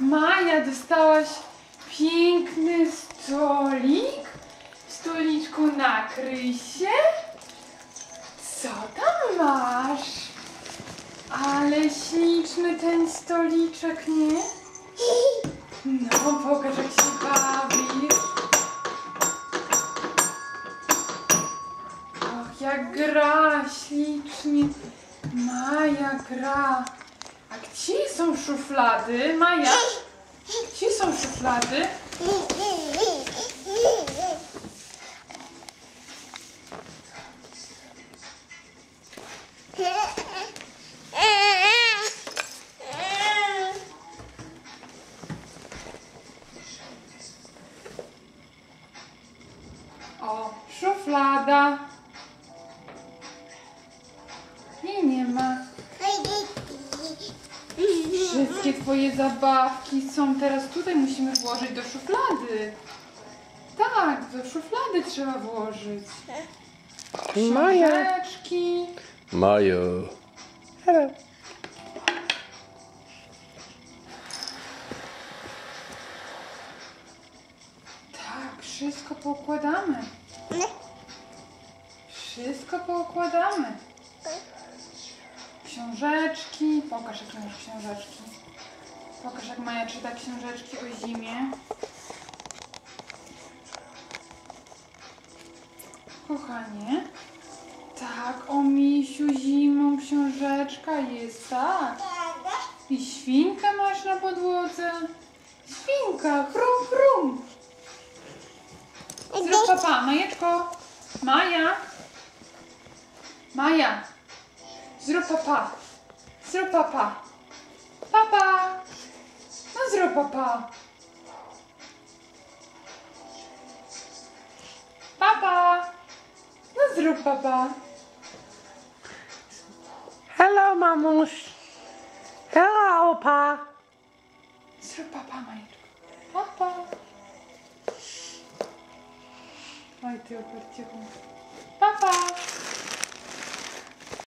Maja, dostałaś piękny stolik? Stoliczku nakryj się? Co tam masz? Ale śliczny ten stoliczek, nie? No, pokaż jak się bawisz. Och, jak gra ślicznie. Maja gra. A gdzie są szuflady? Maja, gdzie są szuflady? O, szuflada. Wszystkie twoje zabawki są teraz tutaj, musimy włożyć do szuflady. Tak, do szuflady trzeba włożyć. Maja. Książeczki. Maja. Hello. Tak, wszystko poukładamy. Wszystko poukładamy. Książeczki. Pokaż, jakie masz książeczki. Pokaż, jak Maja czyta książeczki o zimie. Kochanie. Tak, o misiu zimą książeczka jest, tak. I świnkę masz na podłodze. Świnka, chrum, chrum. Zrób papa, Majeczko. Maja. Maja. Zrób papa. Zrób papa. Papa. No zrób papa. Papa. No zrób papa. Hello, mamuś. Hello, opa. Zrób papa, Majeczko. Papa. Oj, ty opercichu.